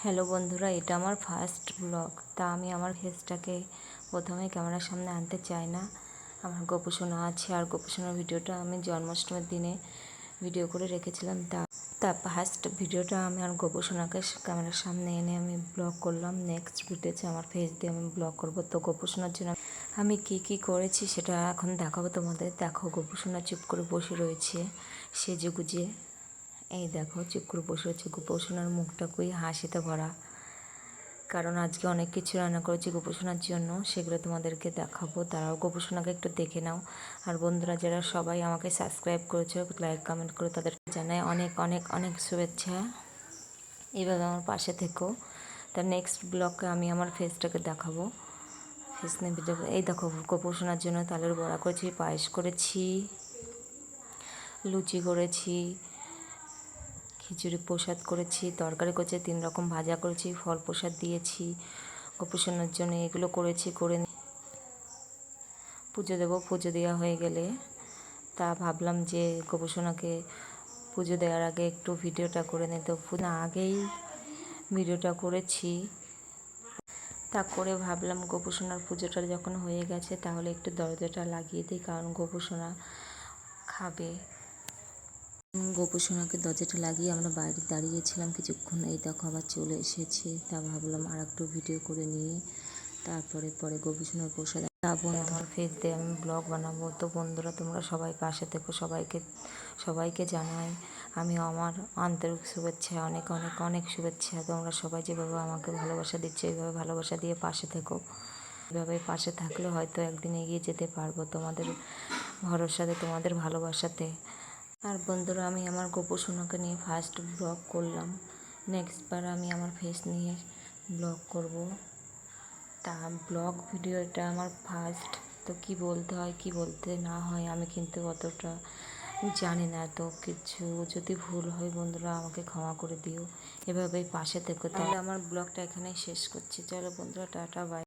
Hello বন্ধুরা, এটা আমার ফার্স্ট ব্লগ তা আমি আমার ফেসটাকে প্রথমে ক্যামেরার সামনে আনতে চাই না। আমার গোপোষণা আছে, আর গোপোষণার ভিডিওটা আমি জন্মাষ্টমীর দিনে ভিডিও করে রেখেছিলাম। তা তা ফার্স্ট ভিডিওটা আমি আমার গোপোষণাকে ক্যামেরার সামনে এনে আমি ব্লগ করলাম। নেক্সট ভিডিওতে আমার ফেস দিয়ে আমি ব্লগ করব। তো গোপোষণার জন্য আমি কি কি করেছি সেটা এখন দেখাবো তোমাদের। দেখো গোপোষণা চুপ করে বসে রয়েছে, সেজে গুজে। এই দেখো চুপ করে বসে রয়েছে গোপোষণার মুখটা কই? হাসিতে ভরা। কারণ আজকে অনেক কিছু রান্না করেছি গোপোষণার জন্য। সেগুলো তোমাদেরকে দেখাবো। তারাও গোপোষণাকে একটু দেখে নাও। আর বন্ধুরা, যারা সবাই আমাকে সাবস্ক্রাইব করেছে লাইক কমেন্ট করে, তাদেরকে জানাই অনেক অনেক অনেক শুভেচ্ছা। এইভাবে আমার পাশে থেকো। তার নেক্সট ব্লগে আমি আমার ফেসটাকে দেখাবো। ফেস নিয়ে এই দেখো গোপোষণার জন্য তালের বড়া করেছি, পায়েস করেছি, লুচি করেছি খিচুড়ি প্রসাদ করেছি, তরকারি করেছি, তিন রকম ভাজা করেছি, ফল প্রসাদ দিয়েছি গোপোষণার জন্য এগুলো করেছি, করে পুজো দেবো, পুজো দেওয়া হয়ে গেলে তা ভাবলাম যে গোপোষণাকে পুজো দেওয়ার আগে একটু ভিডিওটা করে নিতে না আগেই ভিডিওটা করেছি। তা করে ভাবলাম গোপোষণার পুজোটা যখন হয়ে গেছে তাহলে একটু দরজাটা লাগিয়ে দিই, কারণ গোপোষণা খাবে। গোপোষণাকে দরজাটা লাগিয়ে আমরা বাইরে দাঁড়িয়েছিলাম কিছুক্ষণ। এই দেখো আবার চলে এসেছে। তা ভাবলাম আর একটু ভিডিও করে নিয়ে তারপরে পরে গোপোষণার প্রসাদ তা বোন আমার ফেস দিয়ে আমি ব্লগ বানাবো। তো বন্ধুরা, তোমরা সবাই পাশে থেকো, সবাইকে সবাইকে জানাই। আমি আমার আন্তরিক শুভেচ্ছা অনেক অনেক অনেক শুভেচ্ছা। তোমরা সবাই যেভাবে আমাকে ভালোবাসা দিচ্ছে, এইভাবে ভালোবাসা দিয়ে পাশে থেকো। এভাবে পাশে থাকলে হয়তো একদিন এগিয়ে যেতে পারব তোমাদের ভরসাতে, তোমাদের ভালোবাসাতে। আর বন্ধুরা, আমি আমার গোপোষণাকে নিয়ে ফার্স্ট ব্লগ করলাম। নেক্সট বার আমি আমার ফেস নিয়ে ব্লগ করব। তা ব্লগ ভিডিও এটা আমার ফার্স্ট তো কি বলতে হয়, কি বলতে না হয়, আমি কিন্তু অতটা জানি না। তো কিছু যদি ভুল হয় বন্ধুরা, আমাকে ক্ষমা করে দিও। এভাবেই পাশে থেকো তাহলে আমার ব্লগটা এখানেই শেষ করছি। চলো বন্ধুরা, টাটা বাই